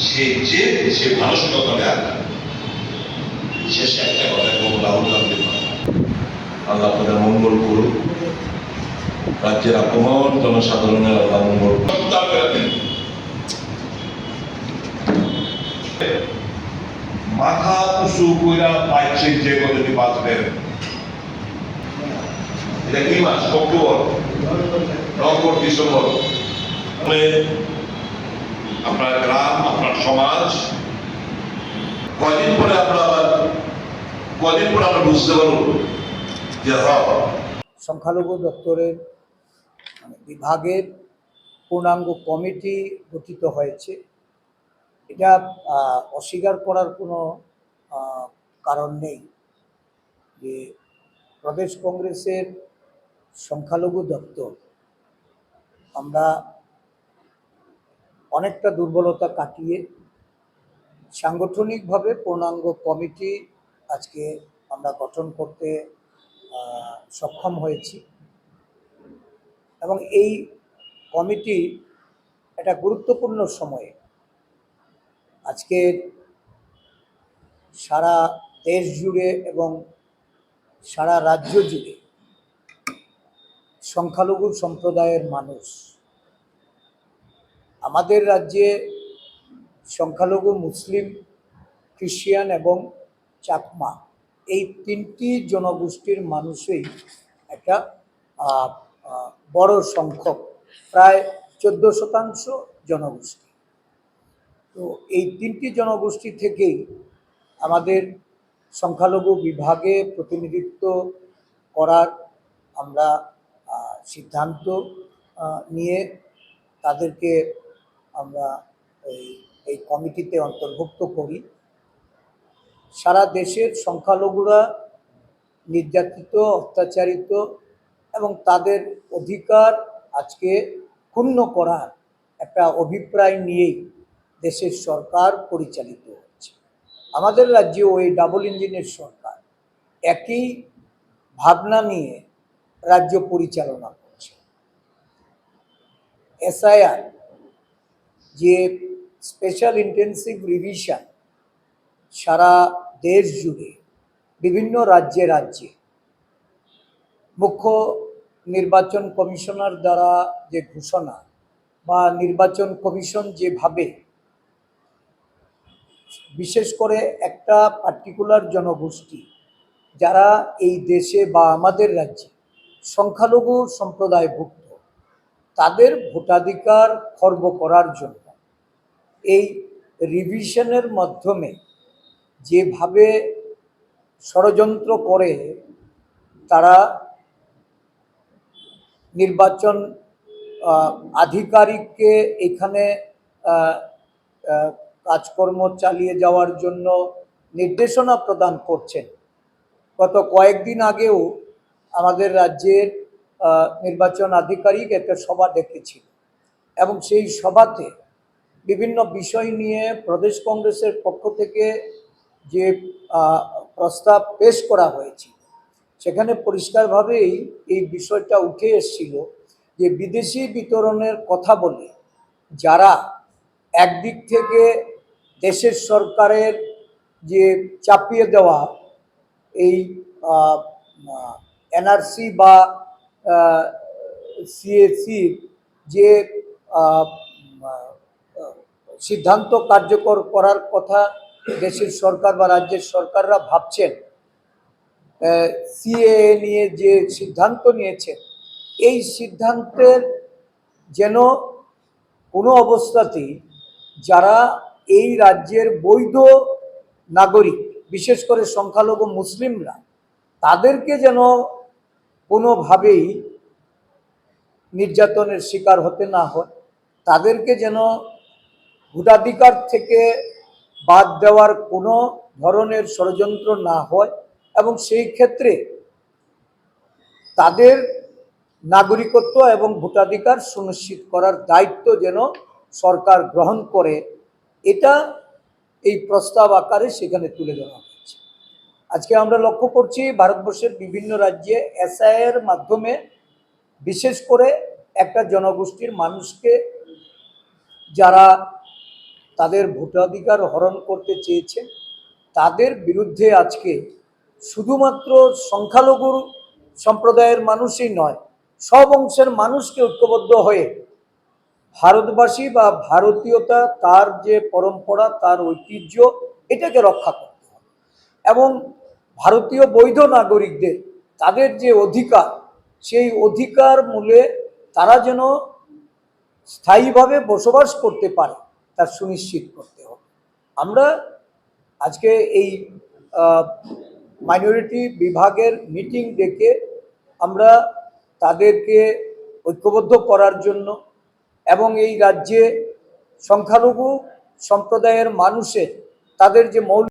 সে যে, সে মানসিকতা দেয় শেষে একটা কথা এবং রাহুল গান্ধী আল্লাহ আপনাদের মঙ্গল করুক। রাজ্যের আপমর জনসাধারণের আল্লাহ মঙ্গল করে। মাথা উঁচু কইরা পাইছে যে কতটি বাঁচবেন এটা কি মাস? অক্টোবর। November, December. মানে আপনার গ্রাম, আপনার সমাজ। কদিন পরে আপনার আবার কদিন পরে আমরা বুঝতে পারব যে সংখ্যালঘু দপ্তরের মানে বিভাগের পূর্ণাঙ্গ কমিটি গঠিত হয়েছে। এটা অস্বীকার করার কোনো কারণ নেই যে প্রদেশ কংগ্রেসের সংখ্যালঘু দপ্তর আমরা অনেকটা দুর্বলতা কাটিয়ে সাংগঠনিকভাবে পূর্ণাঙ্গ কমিটি আজকে আমরা গঠন করতে সক্ষম হয়েছি। এবং এই কমিটি একটা গুরুত্বপূর্ণ সময়ে আজকে সারা দেশ জুড়ে এবং সারা রাজ্য জুড়ে সংখ্যালঘু সম্প্রদায়ের মানুষ আমাদের রাজ্যে সংখ্যালঘু, মুসলিম খ্রিস্টিয়ান এবং চাকমা এই তিনটি জনগোষ্ঠীর মানুষই একটা বড় সংখ্যক, প্রায় চোদ্দ শতাংশ জনগোষ্ঠী। তো এই তিনটি জনগোষ্ঠী থেকেই আমাদের সংখ্যালঘু বিভাগে প্রতিনিধিত্ব করার আমরা সিদ্ধান্ত নিয়ে তাদেরকে আমরা এই এই কমিটিতে অন্তর্ভুক্ত করি। সারা দেশের সংখ্যালঘুরা নির্যাতিত, অত্যাচারিত এবং তাদের অধিকার আজকে ক্ষুণ্ণ করার একটা অভিপ্রায় নিয়েই দেশের সরকার পরিচালিত হচ্ছে। আমাদের রাজ্যে ওই ডাবল ইঞ্জিনের সরকার একই ভাবনা নিয়ে রাজ্য পরিচালনা করছে। এসআইআর যে স্পেশাল ইন্টেন্সিভ রিভিশন সারা দেশ জুড়ে, বিভিন্ন রাজ্যে রাজ্যে, মুখ্য নির্বাচন কমিশনার দ্বারা যে ঘোষণা বা নির্বাচন কমিশন যেভাবে বিশেষ করে একটা পার্টিকুলার জনগোষ্ঠী যারা এই দেশে বা আমাদের রাজ্যে সংখ্যালঘু সম্প্রদায়ভুক্ত, তাদের ভোটাধিকার খর্ব করার জন্য এই রিভিশনের মাধ্যমে যেভাবে ষড়যন্ত্র করে তারা নির্বাচন আধিকারিককে এখানে কাজকর্ম চালিয়ে যাওয়ার জন্য নির্দেশনা প্রদান করছেন। গত কয়েকদিন আগেও আমাদের রাজ্যের নির্বাচন আধিকারিক একটা সভা ডেকেছিল এবং সেই সভাতে বিভিন্ন বিষয় নিয়ে প্রদেশ কংগ্রেসের পক্ষ থেকে যে প্রস্তাব পেশ করা হয়েছিল, সেখানে পরিষ্কারভাবেই এই বিষয়টা উঠে এসেছিল যে, বিদেশি বিতরণের কথা বলে যারা একদিক থেকে দেশের সরকারের যে চাপিয়ে দেওয়া এই এনআরসি বা সিএসি যে সিদ্ধান্ত কার্যকর করার কথা দেশের সরকার বা রাজ্যের সরকাররা ভাবছেন। সিএ নিয়ে যে সিদ্ধান্ত নিয়েছেন এই সিদ্ধান্তের যেন কোনো অবস্থাতেই যারা এই রাজ্যের বৈধ নাগরিক, বিশেষ করে সংখ্যালঘু মুসলিমরা, তাদেরকে যেন কোনোভাবেই নির্যাতনের শিকার হতে না হয়, তাদেরকে যেন ভোটাধিকার থেকে বাদ দেওয়ার কোনো ধরনের ষড়যন্ত্র না হয় এবং সেই ক্ষেত্রে তাদের নাগরিকত্ব এবং ভোটাধিকার সুনিশ্চিত করার দায়িত্ব যেন সরকার গ্রহণ করে, এটা এই প্রস্তাব আকারে সেখানে তুলে ধরা হয়েছে। আজকে আমরা লক্ষ্য করছি ভারতবর্ষের বিভিন্ন রাজ্যে এসআইয়ের মাধ্যমে বিশেষ করে একটা জনগোষ্ঠীর মানুষকে যারা তাদের ভোটাধিকার হরণ করতে চেয়েছে। তাদের বিরুদ্ধে আজকে শুধুমাত্র সংখ্যালঘু সম্প্রদায়ের মানুষই নয়, সব অংশের মানুষকে ঐক্যবদ্ধ হয়ে ভারতবাসী বা ভারতীয়তা তার যে পরম্পরা, তার ঐতিহ্য, এটাকে রক্ষা করতে হবে। এবং ভারতীয় বৈধ নাগরিকদের, তাদের যে অধিকার, সেই অধিকার মূলে তারা যেন স্থায়ীভাবে বসবাস করতে পারে। তা সুনিশ্চিত করতে হবে। আমরা আজকে এই মাইনরিটি বিভাগের মিটিং ডেকে আমরা তাদেরকে ঐক্যবদ্ধ করার জন্য এবং এই রাজ্যে সংখ্যালঘু সম্প্রদায়ের মানুষের তাদের যে মৌলিক